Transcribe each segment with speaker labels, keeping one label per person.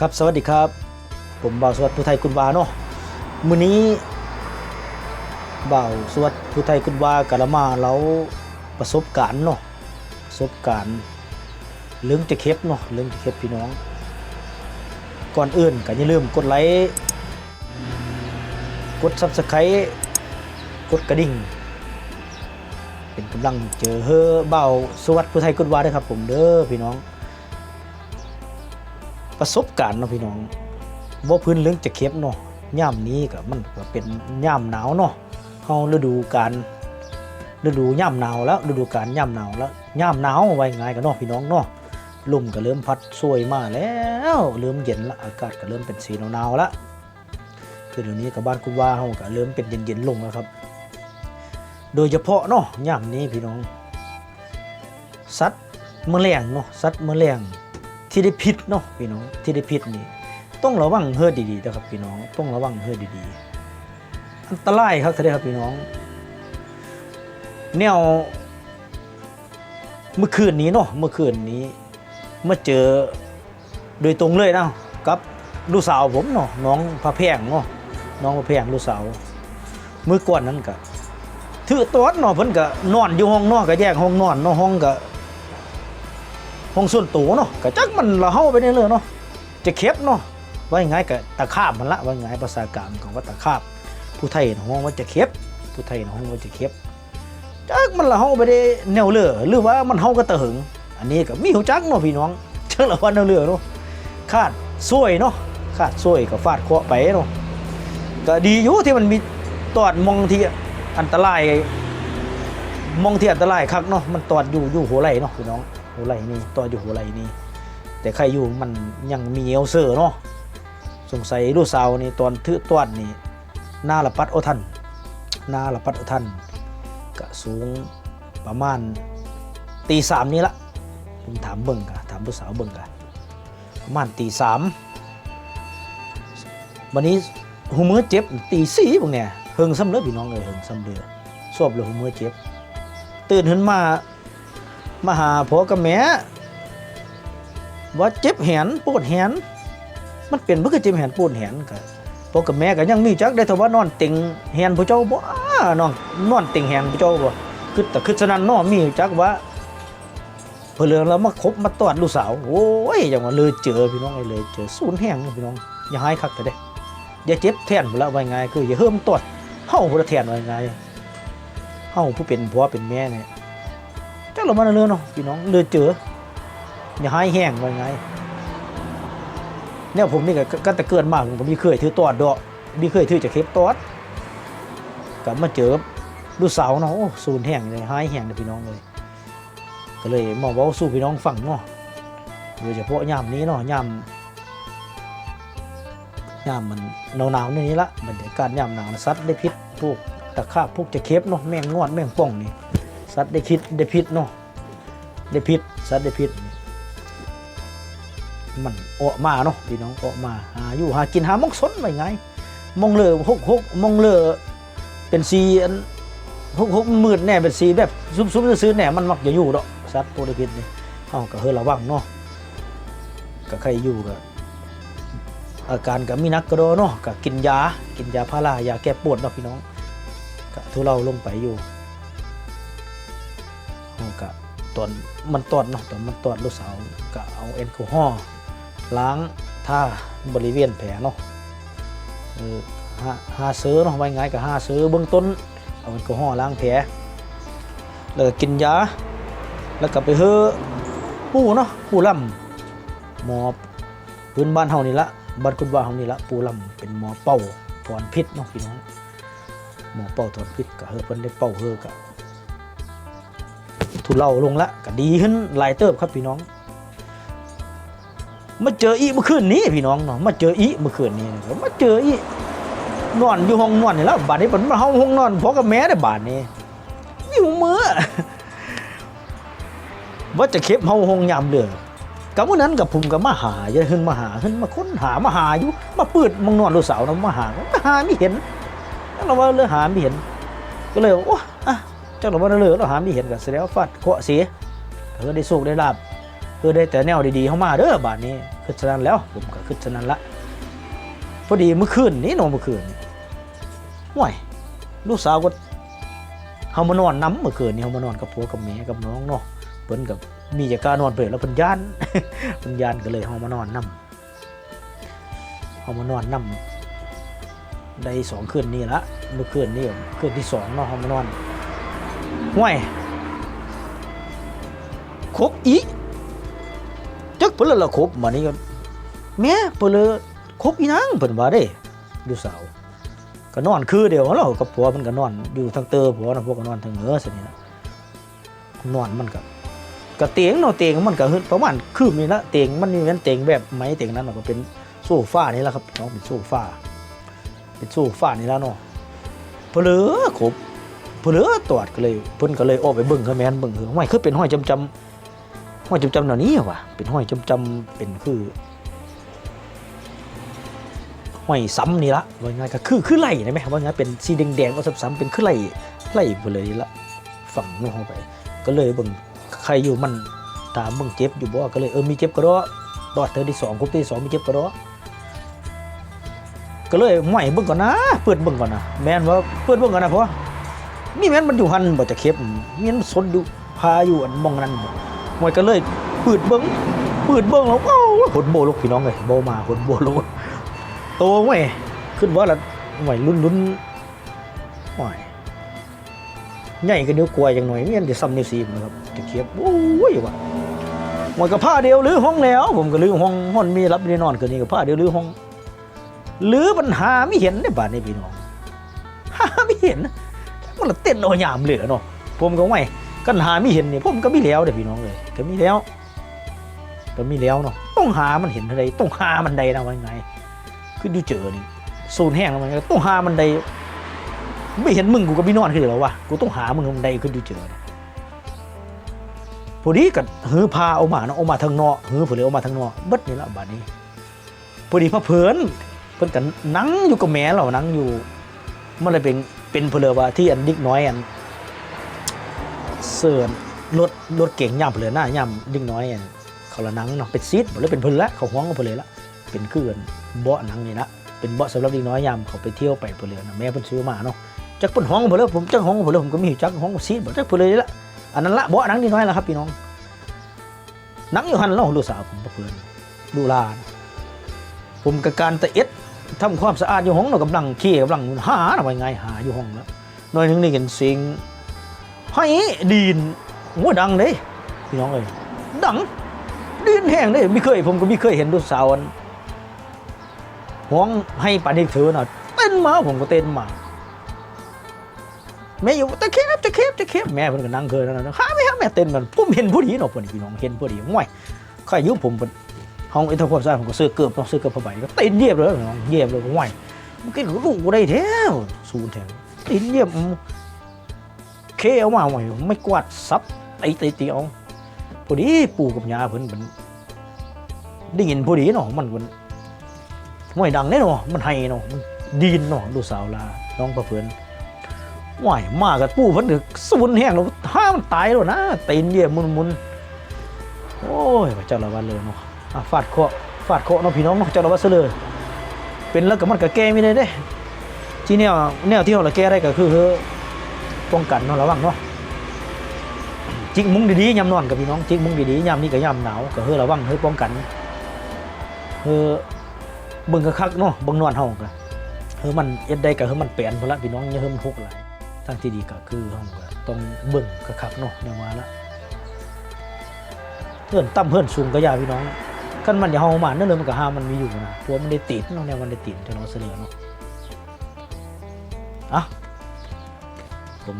Speaker 1: ครับสวัสดีครับ ผมบ่าวสวัสดิ์ผู้ไทยคุณวาเนาะมื้อนี้บ่าวสวัสดิ์ผู้ไทยคุณวากะละมาเราประสบการณ์เนาะประสบการณ์เรื่องจะเข็บเนาะเรื่องจะเข็บพี่น้อง ก่อนอื่นก็อย่าลืมกดไลค์กด Subscribe กดกระดิ่ง เป็นกำลังเจอเฮอบ่าวสวัสดิ์ผู้ไทยคุณวาด้วยครับผมเด้อพี่น้อง ประสบการณ์เนาะพี่น้องว่าพื้นเรื่องจะเข็บเนาะย่ามนี้ก็มันก็เป็นย่ามหนาวเนาะเฮาฤดูกาลฤดูย่ามหนาวแล้วฤดูกาลย่ามหนาวแล้วย่ามหนาวไว้ง่ายกันเนาะพี่น้องเนาะลมก็เริ่มพัดสวยมาแล้วเริ่มเย็นละอากาศก็เริ่มเป็นสีหนาวๆละคือเดี๋ยวนี้กับบ้านคุณว่าเฮาก็เริ่มเป็นเย็นๆลงแล้วครับ โดยเฉพาะเนาะย่ามนี้พี่น้องสัตว์แมลงเนาะสัตว์แมลง ที่ได้พิษเนาะพี่น้องที่ได้พิษนี่ต้องระวังเฮือดีๆนะครับพี่น้องต้องระวังเฮือดีๆ อันตรายครับท่านครับพี่น้อง แนว เมื่อคืนนี้เนาะเมื่อคืนนี้เมื่อเจอโดยตรงเลยนะกับลูกสาวผมเนาะน้องพระแพงเนาะน้องพระแพงลูกสาวมือก่อนนั้นก็ถือตอดเนาะเพิ่นก็นอนอยู่ห้องนอกก็แยกห้องนอนเนาะห้องก็ ห้องส่วนตัวเนาะก็จักมันละเฮาไปในเรื่องเนาะจะเข็บเนาะว่ายังไงก็ตะขาบมันละว่ายังไงภาษากลางของว่าตะขาบผู้ไทยน่ะห้องว่าจะเข็บผู้ไทยน่ะห้องว่าจะเข็บจักมันละเฮาไปได้แนวเลือหรือว่ามันเฮาก็ตะหึง อันนี้ก็มีหูจักเนาะพี่น้องจักละว่าแนวเลือเนาะคาดซวยเนาะคาดซวยก็ฟาดเคาะไปเนาะก็ดีอยู่ที่มันมีตอดมองที่อันตรายมองที่อันตรายคักเนาะมันตอดอยู่อยู่หัวไหล่เนาะพี่น้อง หัวไหล่นี่ต่ออยู่หัวไหล่นี่แต่ใครอยู่มันยังมีเอลเซอร์เนาะสงสัยลูกสาวนี่ตอนถือตอนนี่หน้าละปัดโอทันหน้าละปัดโอทันก็สูงประมาณตีสามนี่ละผมถามเบิ่งกะถามลูกสาวเบิ่งกะประมาณตีสามวันนี้หูมือเจ็บตีสี่พวกเนี่ยเฮิงซ้ำเลยพี่น้องเลยเฮิงซ้ำเลยสวบเลยหูมือเจ็บ ตื่นขึ้นมา มาหาพ่อกับแม่ว่าเจ็บแขนปวดแขนมันเป็นเพื่อเจ็บแขนปวดแขนก็พ่อกับแม่ก็ยังมีจักได้แต่ว่านอนติงแขนผู้เจ้าบ่นองนอนติงแขนผู้เจ้าบ่คือแต่คือฉะนั้นน้อมีจักว่าเพนเลืองแล้วมาคบมาตอดลูกสาวโอ้ยจังว่าเลยเจอพี่น้องไอ้เลยเจอศูนย์แห้งพี่น้องอย่าหายคักแต่เด้อย่าเจ็บแทนพุ่นละว่าไงคืออย่าเฮิ่มตอดเฮาพุ่นละแทนว่าไงเฮาผู้เป็นผัวเป็นแม่เนี่ย จักเรามาเรือเนาะพี่น้องเรือเจออย่าให้แห้งว่าไงเนี่ยผมนี่ก็ก็แต่เกินมากผมมีเคยถือตอดดอกมีเคยถือจะเข็บตอดกลับมาเจอดูเสาวเนาะโอ้สูนแห้งเลยหายแห้งเลยพี่น้องเลยก็เลยมาเว้าสู้พี่น้องฟังเนาะโดยเฉพาะยามนี้เนาะยามยามมันหนาวๆนี่ละบรรยากาศยามหนาวสัตว์ได้พิษพวกตะขาบพวกจะเข็บเนาะแมงงอดแมงป่องนี่ สัตว์ได้คิดได้พิษเนาะได้พิษสัตว์ได้พิษมันออกมาเนาะพี่น้องออกมาหาอยู่หากินหามองสนไว้ไงมองเลอหกหกมองเลอเป็นสีอันหกหกมืดแน่เป็นสีแบบซุ่มๆซื้อแน่มันมักจะอยู่ดอกสัตว์ตัวได้พิษนี่เฮาก็เฮอระวังเนาะก็ใครอยู่ก็อาการก็มีนักกระโดเนาะก็กินยากินยาพารา ยาแก้ปวดเนาะพี่น้องก็ทุเลาลงไปอยู่ ก็ตอนมันตอดเนาะตอนมันตอดลูกสาวก็เอาแอลกอฮอล์ล้างท่าบริเวณแผลเนาะเออหาหาซื้อเนาะไว้ไงก็หาซื้อเบื้องต้นเอาแอลกอฮอล์ล้างแผลแล้วก็กินยา แล้วก็ไปเฮอปูเนาะปูลำหมอพื้นบ้านเฮานี่ละบ้านคุณว่าเฮานี่ละปูลำเป็นหมอเป่าถอนพิษเนาะพี่น้องหมอเป่าถอนพิษก็เฮอเพิ่นได้เป่าเฮอก็ ทุเลาลงละก็ดีขึ้นลายเติบครับพี่น้อง มาเจออีเมื่อคืนนี้พี่น้องเนาะมาเจออีเมื่อคืนนี้มาเจออีนอนอยู่ห้องนอนนี่แล้วบาดนี้มันมาห้องห้องนอนพอกับแม่ได้บาดนี้อยู่มือว่าจะเข็บเฮาห้องยามเดือกับวันนั้นกับผมกับมาหาอย่ขึ้นมาหาขึ้นมาค้นหามาหาอยู่มาปืดมองนอนลูกสาวนะมาหามาหาไม่เห็นแล้วเราว่าเรือหาไม่เห็น ก็เลยโอ้อะ จ้าหลวงพ่อเลือเราหาไม่เห็นกันแสดงว่าฟาดเคาะเสียก็ได้สุกได้ลาบอได้แต่แนวดีๆเข้ามาเด้อบาดนี้คือฉะนั้นแล้วผมก็คือฉะนั้นละพอดีเมื่อคืนนี้เนอนเมื่อคืนนี่ห่วยลูกสาวก็เฮามานอนน้ำเมื่อคืนนี้เฮามานอนกับผัวกับแม่กับน้องเนาะเพิ่นกับมีจากการนอนเปิดแล้วเพิ่นย่านเพิ่นย่านก็เลยเฮามานอนน้ำเฮามานอนน้ำได้สองคืนนี้ละเมื่อคืนนี้คืนที่สองเนาะเฮามานอน ห่วยครบอีจักเพิ่นละครบมานี่ก็แม่เพิ่นลยครบอีนางเพิ่นว่าเด้ดูสาวก็นอนคือเดียวเรากับผัวมันก็นอน อยู่ทางเตอผัวนะพวกก็นอนทางเหนือสินี่นะนอนมันก็ก็เตียงเนาะเตียงมันก็คือประมาณคืบนี่ละเตียงมันมีกันเตียงแบบไม้เตียงนั้นเนก็เป็นโซฟานี่แหละครับน้องเป็นโซฟาเป็นโซฟานี่ละเนาะเพลือครบ เพลือตรวจก็เลยเพิ่นก็เลยออกไปเบิ่งคือแมนเบิ่งคือไม่คือเป็นห้อยจำจำห้อยจำจำเหล่านี้วะเป็นห้อยจำจำเป็นคือห้อยซ้ำนี่ละว่าไงก็คือคือไหลนะไหมว่าไงเป็นสีแดงๆก็ซ้ำๆเป็นคือไหลไหลไปเลยละฝั่งนู้นเข้าไป ก็เลยเบิ่งใครอยู่มันถามเบิ่งเจ็บอยู่บ่ก็เลยเออมีเจ็บก็รอตอดเธอที่สองครบที่สองมีเจ็บก็รอก็เลยไหวเบิ่งก่อนนะ เปิดเบิ่งก่อนนะแม่นว่าเปิดเบิ่งก่อนนะเพราะว่า มีแม่นมันอยู่หันบ่จะเข็บมีแม่นมันซนอยู่พาอยู่อันมองนั้นบ่มวยก็เลยปืดเบิ้งปืดเบิ้งแล้วเอ้าหดโบลูกพี่น้องเลยโบมาหดโบลูกโตเว้ยขึ้นว่าละหวยลุ้นลุ้นหวยใหญ่กันนิ้วกลวยอย่างหน่อยเงี้ยจะซ้ำนิ้วซีมนะครับจะเคียบโอ้ยว่ะหมวยกับผ้าเดียวหรือห้องแล้ว ผมก็ลือห้องห้องมีรับมีนอนคืนนี้กับผ้าเดียวหรือห้องหรือปัญหาไม่เห็นในบ้านในพี่น้องหาไม่เห็น มันละเต้นเอาหยามเหลือเนาะผมก็ไม่กันหาไม่เห็นเนี่ยผมก็มีแล้วเด้อพี่น้องเลยก็มีแล้วก็มีแล้วเนาะต้องหามันเห็นอะไรต้องหามันใดนะว่าไงคือดูเจอนี่สูนแห้งแล้วมันต้องหามันใดไม่เห็นมึงกูก็ไม่นอนคือหรอวะกูต้องหามึงมันใดคือดูเจอนี่พอดีกับหือพาเอามาเนาะเอามาทางนอกหือผู้เหลือเอามาทางนอกเบิดนี่ละบาดนี้พอดีพระเพลินเพิ่นกันนั่งอยู่กับแม่เรานั่งอยู่มันเลยเป็น เป็นเพนเลือว่าที่อันดิกน้อยอันเสิร์นรถรถเก่งย่ำเลหน้าย่ำดิ้งน้อยอันเขาละนังเนาะเป็นซีดหรือเป็นเพิ่นละเขาห้องกับเพลละเป็นเคืออันเบาะหนังนี่ละเป็นเบาะสำหรับดิ้งน้อยย่ำเขาไปเที่ยวไปเพิ่นเลนะแม่เพิ่นซื้อมาเนาะจักเพิ่นห้องกับเพลผมจักห้องกับเพลผมก็มีอยู่จักห้องกับซีดบ่จักเพิ่นเลละอันนั้นละเบาะหนังดิ้งน้อยละครับพี่น้องนังอยู่หันแล้วลูกสาวผมเพิ่นดูลาผมกับการตะเอ็ด ทำความสะอาดอยู่ห้องเนากำลังเขี่ยกำลังหาน่ะว่าไงหาอยู่ห้องแล้วหน้อยนึงนี่เห็นเสียงให้ดีนโอ้ดังเลยพี่น้องเอ้ยดังดีนแห้งเลยไม่เคยผมก็ไม่เคยเห็นดูกสาวอันห้องให้ปานนี้เธอน่ะเต้นมาผมก็เต้นมาแม่อยู่ตะเข็บตะเข็บตะเข็บแม่เพิ่นก็นั่งเคยนั่นนะข้าไม่ฮะแม่เต้นมันผมเห็นผู้ดีเนาะเพิ่นพี่น้องเห็นผู้ดีง่วยใครอยุ่ผมเพิ่น ห้องอินเทอร์พอร์ซผมก็ซื้อเกือบต้องซื้อเกือบผ้าใบก็เต้นเยียบเลยน้องเยียบเลยง่วยมันกินลูกบ่ได้แท้วสูนแท้เต้นเยียบเคเอามาไว้ไม่กวาดซับตีตีตีเอาพอดีปู่กับยาเพิ่นเป็นได้ยินพอดีเนาะมันมันห่วยดังแน่เนาะมันไห้เนาะมันดีนเนาะลูกสาวลาน้องประเพิ่นห่วยมากกับปู่เพิ่นถึกสูนแห้งแล้วห้ามันตายแล้วนะตีนเยี่ยมุนมุนโอ้ยพระเจ้าละวันเลยเนาะ อะฟาดเคราะห์ฟาดเคเนาะพี่น้องเนาะเจ้าละวันเสยเลยเป็นแล้วก็มันก็แก้ไม่ได้เด้ที่แนวแนวที่เราแก้ได้ก็คือป้องกันเนาะระวังเนาะจิกมุ้งดีๆยำนอนกับพี่น้องจิกมุ้งดีๆยำนี่กับยำหนาวก็เฮ้อระวังเฮ้อป้องกันเฮ้อเบิ่งกระคักเนาะเบิ่งนอนเฮาก็เฮ้อมันเอ็ดได้ก็เฮ้อมันแปลนพุ่นละพี่น้องอย่าเฮ้อมันทุกข์หลายทางที่ดีก็คือเฮาก็ต้องเบิ่งกระคักเนาะแนวมาละเพื่อนต่ำเพื่อนสูงก็อย่าพี่น้อง กันมันอย่าเฮามานั่นเลยมันก็ห้ามมันมีอยู่นะเพราะมันได้ติดเนาะแนวมันได้ติดจะเนาะเสนอเนาะอะผม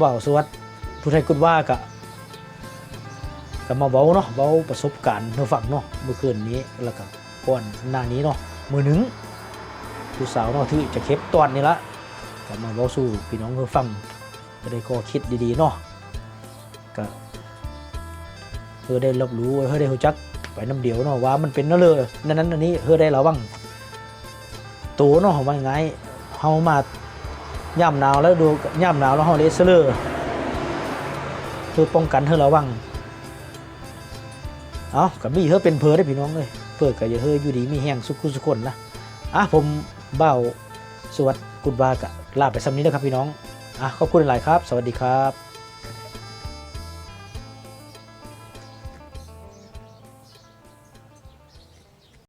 Speaker 1: บ่าวสวัสดิ์ผู้ไทยกุดว่ากะก็มาเว้าเนาะเว้าประสบการณ์เมื่อฟังเนาะเมื่อคืนนี้แล้วก็ก่อนหน้านี้เนาะมือหนึ่งผู้สาวเนาะที่จะเข็บตอนนี้ละก็มาเว้าสู่พี่น้องเออฟังจะได้ก็คิดดีๆเนาะก็เพื่อได้รับรู้เพื่อได้รู้จัก ไปน้ำเดียวเนาะว่ามันเป็นนั่นเลยนั่นนั้นอันนี้เพื่อได้ระวังตัวเนาะว่าไงเฮามาย่ำหนาวแล้วดูย่ำหนาวแล้วห้องเลเซอร์คือป้องกันให้ระวังเอากับมีเฮอเป็นเพอได้พี่น้องเลยเพื่อกับเฮออยู่ดีมีแห้งสุขุสุขคนนะอะผมเบ้าสวัสดิ์กุดบากะลาไปซ้ำนี้นะครับพี่น้องอะขอบคุณหลายครับ สวัสดีครับ